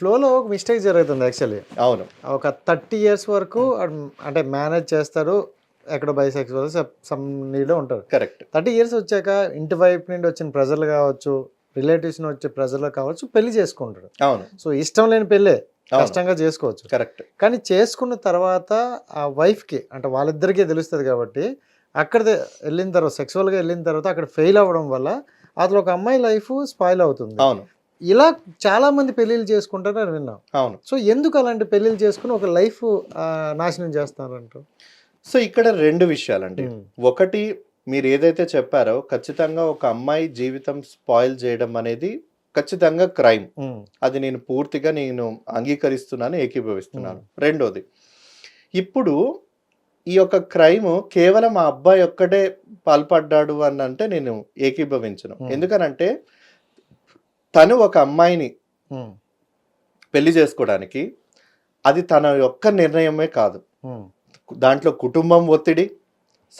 ఫ్లోలో ఒక మిస్టేక్ జరుగుతుంది యాక్చువల్లీ. అవును. ఒక థర్టీ ఇయర్స్ వరకు అంటే మేనేజ్ చేస్తారు ఎక్కడ బైసెక్స్ సమ్ నీలో ఉంటారు. కరెక్ట్. థర్టీ ఇయర్స్ వచ్చాక ఇంటి వైపు నుండి వచ్చిన ప్రజలు కావచ్చు రిలేటివ్స్ వచ్చే ప్రజలు కావచ్చు పెళ్ళి చేసుకుంటారు. అవును. సో ఇష్టం లేని పెళ్ళే కష్టంగా చేసుకోవచ్చు. కరెక్ట్. కానీ చేసుకున్న తర్వాత ఆ వైఫ్కి అంటే వాళ్ళిద్దరికీ తెలుస్తుంది కాబట్టి అక్కడ వెళ్ళిన తర్వాత సెక్సువల్గా వెళ్ళిన తర్వాత అక్కడ ఫెయిల్ అవ్వడం వల్ల అసలు ఒక అమ్మాయి లైఫ్ స్పాయిల్ అవుతుంది. అవును. ఇలా చాలా మంది పెళ్ళిళ్ళు చేసుకుంటారు అని విన్నాం అవును. సో ఎందుకు అలాంటి పెళ్ళిళ్ళు చేసుకుని ఒక లైఫ్ నాశనం చేస్తారంటారు? సో ఇక్కడ రెండు విషయాలండి. ఒకటి మీరు ఏదైతే చెప్పారో ఖచ్చితంగా ఒక అమ్మాయి జీవితం స్పాయిల్ చేయడం అనేది ఖచ్చితంగా క్రైమ్. అది నేను పూర్తిగా నేను అంగీకరిస్తున్నాను ఏకీభవిస్తున్నాను. రెండోది ఇప్పుడు ఈ యొక్క క్రైమ్ కేవలం ఆ అబ్బాయి ఒక్కటే పాల్పడ్డాడు అని అంటే నేను ఏకీభవించను. ఎందుకనంటే తను ఒక అమ్మాయిని పెళ్ళి చేసుకోవడానికి అది తన యొక్క నిర్ణయమే కాదు. దాంట్లో కుటుంబం ఒత్తిడి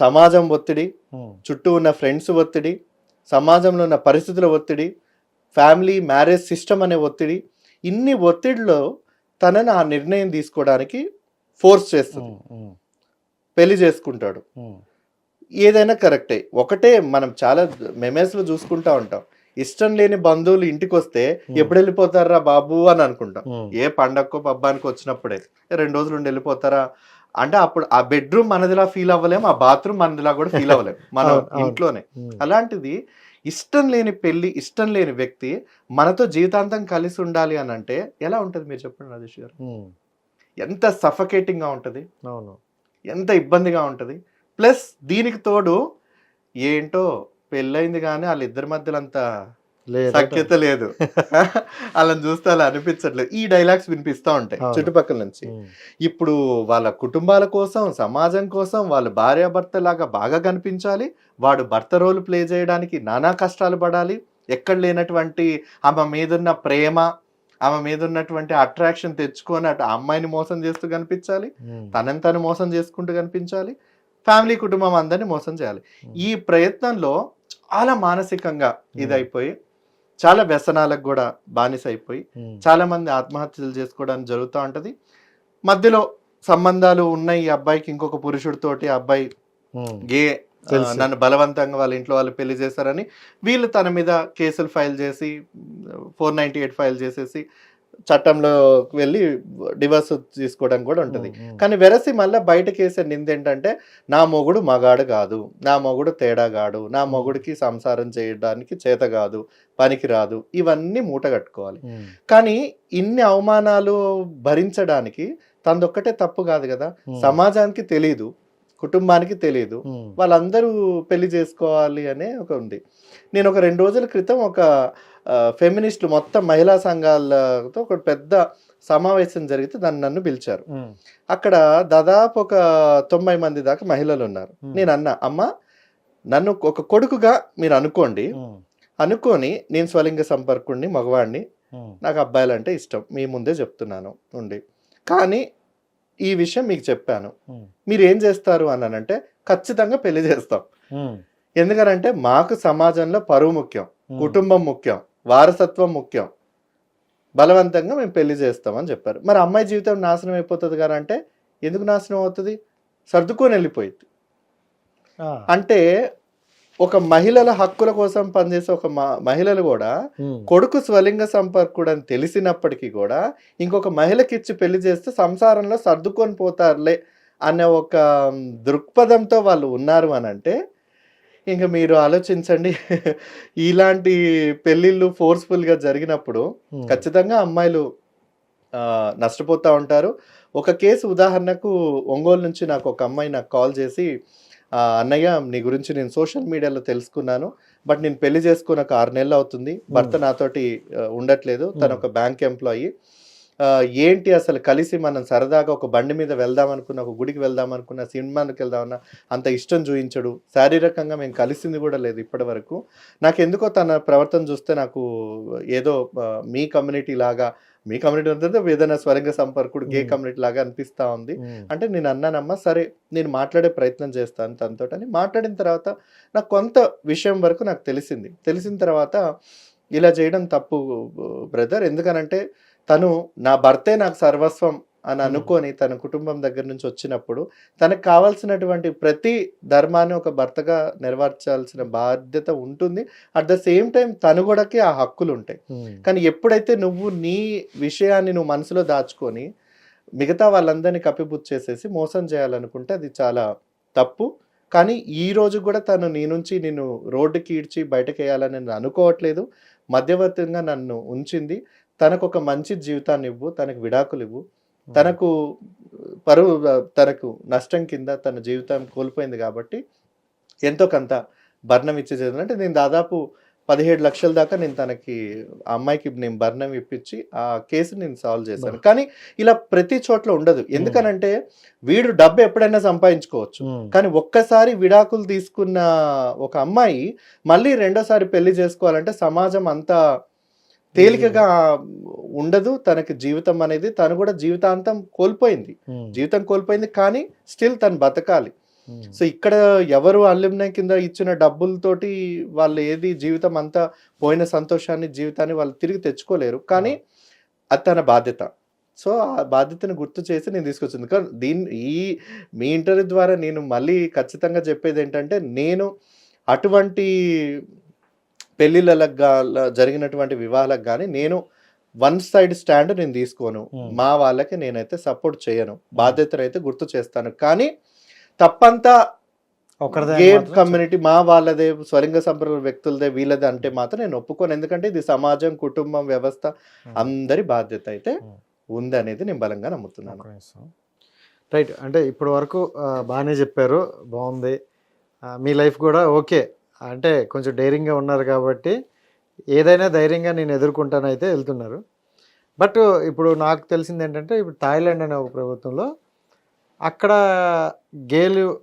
సమాజం ఒత్తిడి చుట్టూ ఉన్న ఫ్రెండ్స్ ఒత్తిడి సమాజంలో ఉన్న పరిస్థితుల ఒత్తిడి ఫ్యామిలీ మ్యారేజ్ సిస్టమ్ అనే ఒత్తిడి ఇన్ని ఒత్తిడిలో తనని ఆ నిర్ణయం తీసుకోవడానికి ఫోర్స్ చేస్తుంది. పెళ్ళి చేసుకుంటాడు. ఏదైనా కరెక్టే. ఒకటే మనం చాలా మెమేస్లో చూసుకుంటా ఉంటాం. ఇష్టం లేని బంధువులు ఇంటికి వస్తే ఎప్పుడు వెళ్ళిపోతారా బాబు అని అనుకుంటాం. ఏ పండక్కో పబ్బానికి వచ్చినప్పుడే రెండు రోజులు ఉండి వెళ్ళిపోతారా? అంటే అప్పుడు ఆ బెడ్రూమ్ మనదిలా ఫీల్ అవ్వలేము ఆ బాత్రూమ్ మనదిలా కూడా ఫీల్ అవ్వలేము మనం. ఇంట్లోనే. అలాంటిది ఇష్టం లేని పెళ్ళి ఇష్టం లేని వ్యక్తి మనతో జీవితాంతం కలిసి ఉండాలి అని అంటే ఎలా ఉంటుంది మీరు చెప్పండి రాజేష్ గారు? ఎంత సఫకేటింగ్గా ఉంటుంది? అవును. ఎంత ఇబ్బందిగా ఉంటుంది? ప్లస్ దీనికి తోడు ఏంటో పెళ్ళైంది కానీ వాళ్ళిద్దరి మధ్యలో అంత లేదు సఖ్యత లేదు. అలా చూస్తే అలా అనిపించట్లేదు. ఈ డైలాగ్స్ వినిపిస్తా ఉంటాయి. చుట్టుపక్కల నుంచి. ఇప్పుడు వాళ్ళ కుటుంబాల కోసం సమాజం కోసం వాళ్ళ భార్యాభర్త లాగా బాగా కనిపించాలి. వాడు భర్త రోల్ ప్లే చేయడానికి నానా కష్టాలు పడాలి. ఎక్కడ లేనటువంటి ఆమె మీదున్న ప్రేమ ఆమె మీద ఉన్నటువంటి అట్రాక్షన్ తెచ్చుకొని అటు అమ్మాయిని మోసం చేస్తూ కనిపించాలి. తనని తను మోసం చేసుకుంటూ కనిపించాలి. ఫ్యామిలీ కుటుంబం అందరినీ మోసం చేయాలి. ఈ ప్రయత్నంలో చాలా మానసికంగా ఇదైపోయి చాలా వ్యసనాలకు కూడా బానిస అయిపోయి చాలా మంది ఆత్మహత్యలు చేసుకోవడానికి జరుగుతూ ఉంటది. మధ్యలో సంబంధాలు ఉన్న ఈ అబ్బాయికి ఇంకొక పురుషుడితోటి అబ్బాయి గే. నన్ను బలవంతంగా వాళ్ళ ఇంట్లో వాళ్ళు పెళ్ళి చేశారని వీళ్ళు తన మీద కేసులు ఫైల్ చేసి ఫోర్ నైన్టీ ఎయిట్ ఫైల్ చేసేసి చట్టంలో వెళ్ళి డివర్స్ తీసుకోవడానికి కూడా ఉంటుంది. కానీ వెరసి మళ్ళీ బయటకు వేసే నింద ఏంటంటే నా మొగుడు మగాడు కాదు నా మొగుడు తేడాగాడు నా మొగుడికి సంసారం చేయడానికి చేత కాదు పనికి రాదు ఇవన్నీ మూట కట్టుకోవాలి. కానీ ఇన్ని అవమానాలు భరించడానికి తనదొక్కటే తప్పు కాదు కదా. సమాజానికి తెలియదు కుటుంబానికి తెలియదు వాళ్ళందరూ పెళ్ళి చేసుకోవాలి అనే ఒక ఉంది. నేను ఒక రెండు రోజుల క్రితం ఒక ఫెమినిస్టులు మొత్తం మహిళా సంఘాలతో ఒక పెద్ద సమావేశం జరిగితే దాన్ని నన్ను పిలిచారు. అక్కడ దాదాపు ఒక తొంభై మంది దాకా మహిళలు ఉన్నారు. నేను అన్నా అమ్మ నన్ను ఒక కొడుకుగా మీరు అనుకోండి. అనుకొని నేను స్వలింగ సంపర్కుడిని మగవాడిని నాకు అబ్బాయిలు అంటే ఇష్టం. మీ ముందే చెప్తున్నాను. ఉండి. కానీ ఈ విషయం మీకు చెప్పాను. మీరు ఏం చేస్తారు అన్నానంటే ఖచ్చితంగా పెళ్ళి చేస్తాం. ఎందుకనంటే మాకు సమాజంలో పరువు ముఖ్యం కుటుంబం ముఖ్యం. వారసత్వం ముఖ్యం. బలవంతంగా మేము పెళ్ళి చేస్తామని చెప్పారు. మరి అమ్మాయి జీవితం నాశనం అయిపోతుంది కదా అంటే ఎందుకు నాశనం అవుతుంది? సర్దుకొని వెళ్ళిపోయింది అంటే ఒక మహిళల హక్కుల కోసం పనిచేసే ఒక మహిళలు కూడా కొడుకు స్వలింగ సంపర్కుడు అని తెలిసినప్పటికీ కూడా ఇంకొక మహిళకి ఇచ్చి పెళ్ళి చేస్తే సంసారంలో సర్దుకొని పోతారులే అనే ఒక దృక్పథంతో వాళ్ళు ఉన్నారు అని అంటే ఇంకా మీరు ఆలోచించండి. ఇలాంటి పెళ్ళిళ్ళు ఫోర్స్ఫుల్గా జరిగినప్పుడు ఉమ్, ఖచ్చితంగా అమ్మాయిలు నష్టపోతూ ఉంటారు. ఒక కేసు ఉదాహరణకు ఒంగోలు నుంచి నాకు ఒక అమ్మాయి నాకు కాల్ చేసి "ఆ, అన్నయ్య నీ గురించి నేను సోషల్ మీడియాలో తెలుసుకున్నాను బట్ నేను పెళ్ళి చేసుకున్న ఒక ఆరు నెలలు అవుతుంది. భర్త నాతోటి ఉండట్లేదు. తను ఒక బ్యాంక్ ఎంప్లాయీ. ఏంటి అసలు కలిసి మనం సరదాగా ఒక బండి మీద వెళ్దాం అనుకున్న ఒక గుడికి వెళ్దాం అనుకున్న సినిమాకి వెళ్దామన్నా అంత ఇష్టం చూయించడు శారీరకంగా మేము కలిసింది కూడా లేదు ఇప్పటి వరకు నాకు ఎందుకో తన ప్రవర్తన చూస్తే నాకు ఏదో మీ కమ్యూనిటీ లాగా మీ కమ్యూనిటీ అంటే ఏదైనా స్వరంగ సంపర్కుడు గే. కమ్యూనిటీ లాగా అనిపిస్తా ఉంది. అంటే నేను అన్నానమ్మా సరే నేను మాట్లాడే ప్రయత్నం చేస్తాను తనతో అని మాట్లాడిన తర్వాత నాకు కొంత విషయం వరకు నాకు తెలిసింది. తెలిసిన తర్వాత ఇలా చేయడం తప్పు బ్రదర్. ఎందుకనంటే తను నా భర్తే నాకు సర్వస్వం అని Hmm. అనుకొని తన కుటుంబం దగ్గర నుంచి వచ్చినప్పుడు తనకు కావాల్సినటువంటి ప్రతి ధర్మాన్ని ఒక భర్తగా నెరవేర్చాల్సిన బాధ్యత ఉంటుంది అట్ ద సేమ్ టైం తను కూడాకి ఆ హక్కులు ఉంటాయి ఉమ్. కానీ ఎప్పుడైతే నువ్వు నీ విషయాన్ని నువ్వు మనసులో దాచుకొని మిగతా వాళ్ళందరినీ కప్పిపుచ్చేసేసి మోసం చేయాలనుకుంటే అది చాలా తప్పు కానీ ఈ రోజు కూడా తను నీ నుంచి నేను రోడ్డుకి ఈడ్చి బయటకు వేయాలని నేను అనుకోవట్లేదు మధ్యవర్తిగా నన్ను ఉంచింది తనకు ఒక మంచి జీవితాన్ని ఇవ్వు తనకు విడాకులు ఇవ్వు తనకు పరువు తనకు నష్టం కింద తన జీవితం కోల్పోయింది కాబట్టి ఎంతో కొంత భరణం ఇచ్చి అంటే నేను దాదాపు పదిహేడు లక్షల దాకా నేను తనకి అమ్మాయికి నేను భరణం ఇప్పించి ఆ కేసు నేను సాల్వ్ చేశాను. కానీ ఇలా ప్రతి చోట్ల ఉండదు. ఎందుకనంటే వీడు డబ్బు ఎప్పుడైనా సంపాదించుకోవచ్చు. కానీ ఒక్కసారి విడాకులు తీసుకున్న ఒక అమ్మాయి మళ్ళీ రెండోసారి పెళ్ళి చేసుకోవాలంటే సమాజం అంతా తేలికగా ఉండదు తనకి జీవితం అనేది తను కూడా జీవితాంతం కోల్పోయింది. ఉమ్. జీవితం కోల్పోయింది కానీ స్టిల్ తను బతకాలి. ఉమ్. సో ఇక్కడ ఎవరు అల్లుమ్నే కింద ఇచ్చిన డబ్బులతోటి వాళ్ళు ఏది జీవితం అంతా పోయిన సంతోషాన్ని జీవితాన్ని వాళ్ళు తిరిగి తెచ్చుకోలేరు. కానీ అది తన బాధ్యత. సో ఆ బాధ్యతను గుర్తు చేసి నేను తీసుకొచ్చింది. కానీ దీని ఈ మీ ఇంటర్వ్యూ ద్వారా నేను మళ్ళీ ఖచ్చితంగా చెప్పేది ఏంటంటే నేను అటువంటి పెళ్ళిళ్ళకు గా- జరిగినటువంటి వివాహాలకు కానీ నేను వన్ సైడ్ స్టాండ్ నేను తీసుకోను. Hmm. మా వాళ్ళకి నేనైతే సపోర్ట్ చేయను. బాధ్యతను అయితే గుర్తు చేస్తాను. కానీ తప్పంతా ఒకరిదే గే కమ్యూనిటీ మా వాళ్ళదే స్వలింగ సంప్రదాయ వ్యక్తులదే వీళ్ళదే అంటే మాత్రం నేను ఒప్పుకోను. ఎందుకంటే ఇది సమాజం కుటుంబం వ్యవస్థ Hmm. అందరి బాధ్యత అయితే Hmm. ఉంది అనేది నేను బలంగా నమ్ముతున్నాను. రైట్. అంటే ఇప్పటి వరకు బాగానే చెప్పారు. బాగుంది. మీ లైఫ్ కూడా ఓకే. అంటే కొంచెం ధైర్యంగా ఉన్నారు కాబట్టి ఏదైనా ధైర్యంగా నేను ఎదుర్కొంటానైతే వెళ్తున్నారు. బట్ ఇప్పుడు నాకు తెలిసింది ఏంటంటే ఇప్పుడు థాయిలాండ్ అనే ఒక ప్రభుత్వంలో అక్కడ గేలు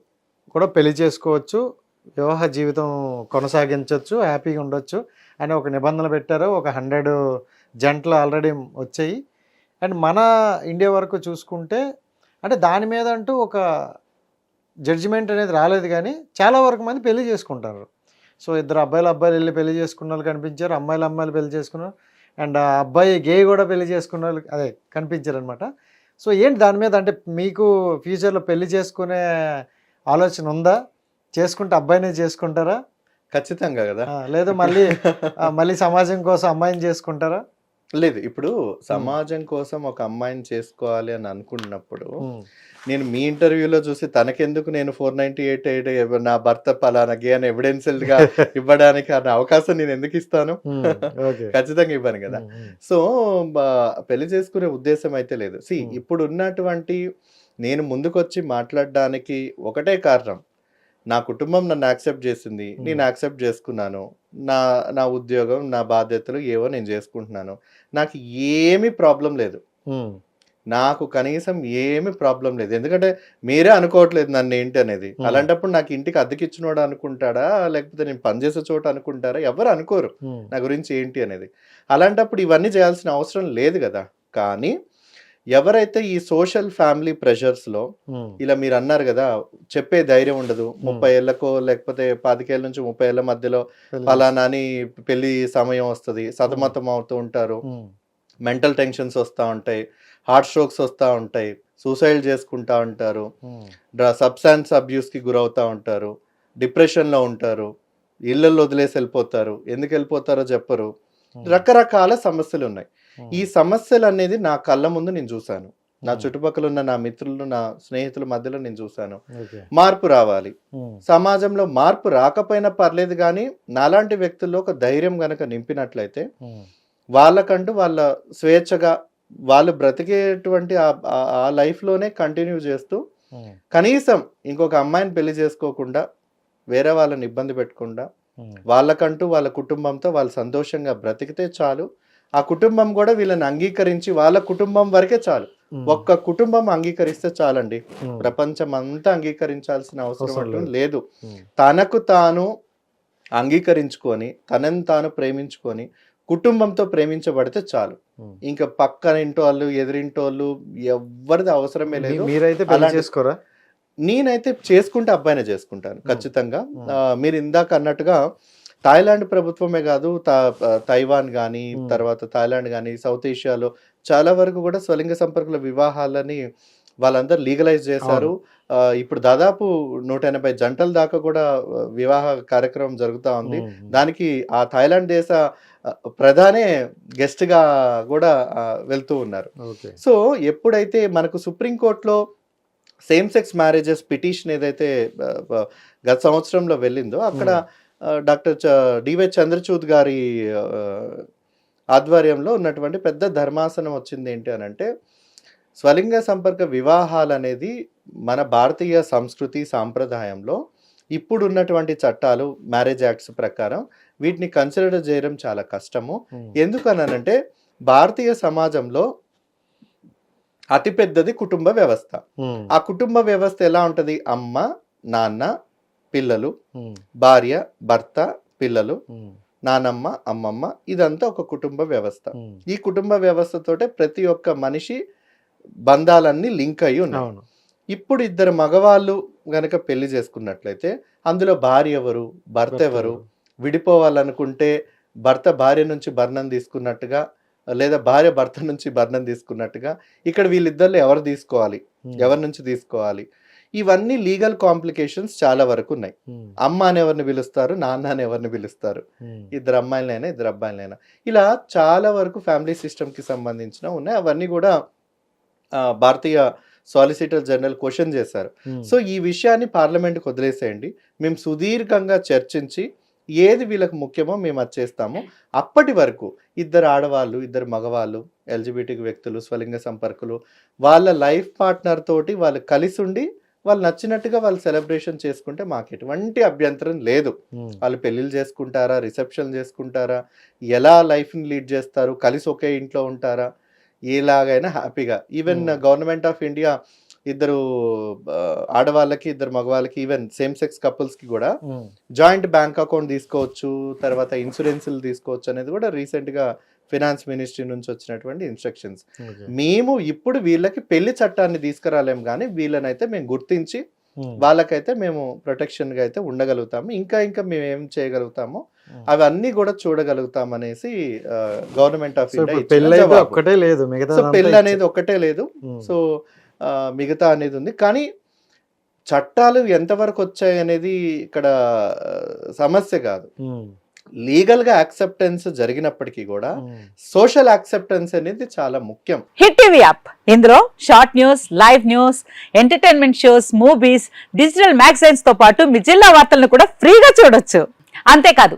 కూడా పెళ్ళి చేసుకోవచ్చు వివాహ జీవితం కొనసాగించవచ్చు హ్యాపీగా ఉండొచ్చు అని ఒక నిబంధన పెట్టారు. ఒక హండ్రెడ్ జంటలు ఆల్రెడీ వచ్చాయి. అండ్ మన ఇండియా వరకు చూసుకుంటే అంటే దాని మీద అంటూ ఒక జడ్జిమెంట్ అనేది రాలేదు కానీ చాలా వరకు మంది పెళ్ళి చేసుకుంటారు. సో ఇద్దరు అబ్బాయిలు అబ్బాయిలు వెళ్ళి పెళ్ళి చేసుకున్న వాళ్ళు కనిపించారు అమ్మాయిలు అమ్మాయిలు పెళ్ళి చేసుకున్నారు. అండ్ ఆ అబ్బాయి గే కూడా పెళ్ళి చేసుకున్న వాళ్ళు అదే కనిపించారు అనమాట సో ఏంటి దాని మీద? అంటే మీకు ఫ్యూచర్లో పెళ్ళి చేసుకునే ఆలోచన ఉందా? చేసుకుంటే అబ్బాయినే చేసుకుంటారా? ఖచ్చితంగా కదా. లేదా మళ్ళీ మళ్ళీ సమాజం కోసం అమ్మాయిని చేసుకుంటారా? లేదు ఇప్పుడు సమాజం కోసం ఒక అమ్మాయిని చేసుకోవాలి అని అనుకున్నప్పుడు నేను మీ ఇంటర్వ్యూలో చూసి తనకెందుకు నేను ఫోర్ నైన్టీ ఎయిట్ ఎయిట్ నా భర్త పలానా గే అని ఎవిడెన్షియల్గా ఇవ్వడానికి అన్న అవకాశం నేను ఎందుకు ఇస్తాను? ఖచ్చితంగా ఇవ్వను కదా. సో పెళ్ళి చేసుకునే ఉద్దేశం అయితే లేదు. సి. ఇప్పుడు ఉన్నటువంటి నేను ముందుకొచ్చి మాట్లాడడానికి ఒకటే కారణం. నా కుటుంబం నన్ను యాక్సెప్ట్ చేసింది. నేను యాక్సెప్ట్ చేసుకున్నాను. నా నా ఉద్యోగం నా బాధ్యతలు ఏవో నేను చేసుకుంటున్నాను. నాకు ఏమీ ప్రాబ్లం లేదు. నాకు కనీసం ఏమి ప్రాబ్లం లేదు. ఎందుకంటే మీరే అనుకోవట్లేదు నన్ను ఏంటి అనేది. అలాంటప్పుడు నాకు ఇంటికి అద్దెకిచ్చినోడు అనుకుంటాడా? లేకపోతే నేను పనిచేసే చోట అనుకుంటారా? ఎవరు అనుకోరు. నా గురించి ఏంటి అనేది. అలాంటప్పుడు ఇవన్నీ చేయాల్సిన అవసరం లేదు కదా. కానీ ఎవరైతే ఈ సోషల్ ఫ్యామిలీ ప్రెషర్స్లో ఉమ్, ఇలా మీరు అన్నారు కదా చెప్పే ధైర్యం ఉండదు. ముప్పై ఏళ్ళకో లేకపోతే పాతికేళ్ళ నుంచి ముప్పై ఏళ్ళ మధ్యలో పెళ్ళి ఫలానా అని పెళ్ళి సమయం వస్తుంది సతమతం అవుతూ ఉంటారు. మెంటల్ టెన్షన్స్ వస్తూ ఉంటాయి హార్ట్ స్ట్రోక్స్ వస్తూ ఉంటాయి సూసైడ్ చేసుకుంటా ఉంటారు ఉమ్, సబ్స్టాన్స్ అబ్యూస్కి గురవుతూ ఉంటారు డిప్రెషన్లో ఉంటారు ఇళ్ళల్లో వదిలేసి వెళ్ళిపోతారు ఎందుకు వెళ్ళిపోతారో చెప్పరు. రకరకాల సమస్యలు ఉన్నాయి ఈ సమస్యలు అనేది నా కళ్ళ ముందు నేను చూశాను. నా చుట్టుపక్కల ఉన్న నా మిత్రులు నా స్నేహితుల మధ్యలో నేను చూశాను. మార్పు రావాలి. సమాజంలో మార్పు రాకపోయినా పర్లేదు కానీ నాలాంటి వ్యక్తుల్లో ఒక ధైర్యం గనక నింపినట్లయితే వాళ్ళకంటూ వాళ్ళ స్వేచ్ఛగా వాళ్ళు బ్రతికేటువంటి ఆ- లైఫ్లోనే కంటిన్యూ చేస్తూ కనీసం ఇంకొక అమ్మాయిని పెళ్ళి చేసుకోకుండా వేరే వాళ్ళని ఇబ్బంది పెట్టకుండా వాళ్ళకంటూ వాళ్ళ కుటుంబంతో వాళ్ళు సంతోషంగా బ్రతికితే చాలు. ఆ కుటుంబం కూడా వీళ్ళని అంగీకరించి వాళ్ళ కుటుంబం వరకే చాలు. ఒక్క కుటుంబం అంగీకరిస్తే చాలండి. ప్రపంచం అంతా అంగీకరించాల్సిన అవసరం లేదు. తనకు తాను అంగీకరించుకొని తనని తాను ప్రేమించుకొని కుటుంబంతో ప్రేమించబడితే చాలు. ఇంకా పక్కన ఇంటోళ్ళు ఎదురింటోళ్ళు ఎవరిది అవసరమే లేదు. మీరైతే చేసుకోరా? నేనైతే చేసుకుంటే అబ్బాయినే చేసుకుంటాను ఖచ్చితంగా. మీరు ఇందాక అన్నట్టుగా థాయిలాండ్ ప్రభుత్వమే కాదు తా- తైవాన్ కానీ. తర్వాత థాయిలాండ్ కానీ సౌత్ ఏషియాలో చాలా వరకు కూడా స్వలింగ సంపర్కుల వివాహాలని వాళ్ళందరూ లీగలైజ్ చేశారు. ఇప్పుడు దాదాపు నూట ఎనభై జంటల దాకా కూడా వివాహ కార్యక్రమం జరుగుతూ ఉంది. దానికి ఆ థాయిలాండ్ దేశ ప్రధానే గెస్ట్గా కూడా వెళ్తూ ఉన్నారు. సో ఎప్పుడైతే మనకు సుప్రీంకోర్టులో సేమ్ సెక్స్ మ్యారేజెస్ పిటిషన్ ఏదైతే గత సంవత్సరంలో వెళ్ళిందో అక్కడ డాక్టర్ డివై చంద్రచూద్ గారి ఆధ్వర్యంలో ఉన్నటువంటి పెద్ద ధర్మాసనం వచ్చింది ఏంటి అని అంటే స్వలింగ సంపర్క వివాహాలు అనేది మన భారతీయ సంస్కృతి సాంప్రదాయంలో ఇప్పుడు ఉన్నటువంటి చట్టాలు మ్యారేజ్ యాక్ట్స్ ప్రకారం వీటిని కన్సిడర్ చేయడం చాలా కష్టము. ఎందుకనంటే భారతీయ సమాజంలో అతిపెద్దది కుటుంబ వ్యవస్థ. ఆ కుటుంబ వ్యవస్థ ఎలా ఉంటది? అమ్మ నాన్న పిల్లలు భార్య భర్త పిల్లలు నానమ్మ అమ్మమ్మ ఇదంతా ఒక కుటుంబ వ్యవస్థ. ఈ కుటుంబ వ్యవస్థతోటే ప్రతి ఒక్క మనిషి బంధాలన్నీ లింక్ అయి ఉన్నాయి. ఇప్పుడు ఇద్దరు మగవాళ్ళు గనక పెళ్ళి చేసుకున్నట్లయితే అందులో భార్య ఎవరు భర్త ఎవరు? విడిపోవాలనుకుంటే భర్త భార్య నుంచి భరణం తీసుకున్నట్టుగా లేదా భార్య భర్త నుంచి భరణం తీసుకున్నట్టుగా ఇక్కడ వీళ్ళిద్దరిలో ఎవరు తీసుకోవాలి? ఎవరి నుంచి తీసుకోవాలి? ఇవన్నీ లీగల్ కాంప్లికేషన్స్ చాలా వరకు ఉన్నాయి. ఉమ్, అమ్మ అని ఎవరిని పిలుస్తారు నాన్న అని ఎవరిని పిలుస్తారు. ఉమ్, ఇద్దరు అమ్మాయిలైనా ఇద్దరు అబ్బాయిలైనా. ఇలా చాలా వరకు ఫ్యామిలీ సిస్టమ్కి సంబంధించిన ఉన్నాయి. అవన్నీ కూడా భారతీయ సాలిసిటర్ జనరల్ క్వశ్చన్ చేశారు. ఉమ్, సో ఈ విషయాన్ని పార్లమెంట్కి వదిలేసేయండి. మేము సుదీర్ఘంగా చర్చించి ఏది వీళ్ళకి ముఖ్యమో మేము అది చేస్తాము. అప్పటి వరకు ఇద్దరు ఆడవాళ్ళు ఇద్దరు మగవాళ్ళు ఎల్జిబిటి వ్యక్తులు స్వలింగ సంపర్కులు వాళ్ళ లైఫ్ పార్ట్నర్ తోటి వాళ్ళు కలిసి ఉండి వాళ్ళు నచ్చినట్టుగా వాళ్ళు సెలబ్రేషన్ చేసుకుంటే మాకు ఎటువంటి అభ్యంతరం లేదు. ఉమ్, వాళ్ళు పెళ్ళిళ్ళు చేసుకుంటారా? రిసెప్షన్ చేసుకుంటారా? ఎలా లైఫ్ని లీడ్ చేస్తారు? కలిసి ఒకే ఇంట్లో ఉంటారా? ఎలాగైనా హ్యాపీగా. Even Hmm. Government of India ఇద్దరు ఆడవాళ్ళకి ఇద్దరు మగవాళ్ళకి ఈవెన్ సేమ్ సెక్స్ కపుల్స్కి కూడా ఉమ్, జాయింట్ బ్యాంక్ అకౌంట్ తీసుకోవచ్చు తర్వాత ఇన్సూరెన్స్లు తీసుకోవచ్చు అనేది కూడా రీసెంట్గా ఫినాన్స్ మినిస్ట్రీ నుంచి వచ్చినటువంటి ఇన్స్ట్రక్షన్స్. మేము ఇప్పుడు వీళ్ళకి పెళ్ళి చట్టాన్ని తీసుకురాలేం కానీ వీళ్ళనైతే మేము గుర్తించి వాళ్ళకైతే మేము ప్రొటెక్షన్గా అయితే ఉండగలుగుతాము. ఇంకా ఇంకా మేము ఏం చేయగలుగుతామో. అవన్నీ కూడా చూడగలుగుతాం అనేసి గవర్నమెంట్ ఆఫ్ ఇండియా పెళ్ళి అయితే ఒక్కటే లేదు సో పెళ్ళి అనేది ఒక్కటే లేదు. సో మిగతా అనేది ఉంది. కానీ చట్టాలు ఎంతవరకు వచ్చాయి అనేది ఇక్కడ సమస్య కాదు. లీగల్గా యాక్సెప్టెన్స్ జరిగినప్పటికీ కూడా సోషల్ యాక్సెప్టెన్స్ అనేది చాలా ముఖ్యం. Hit TV app. ఇందులో short news live news entertainment shows movies digital మ్యాగజైన్స్తో పాటు మీ జిల్లా వార్తలను కూడా ఫ్రీగా చూడొచ్చు. అంతేకాదు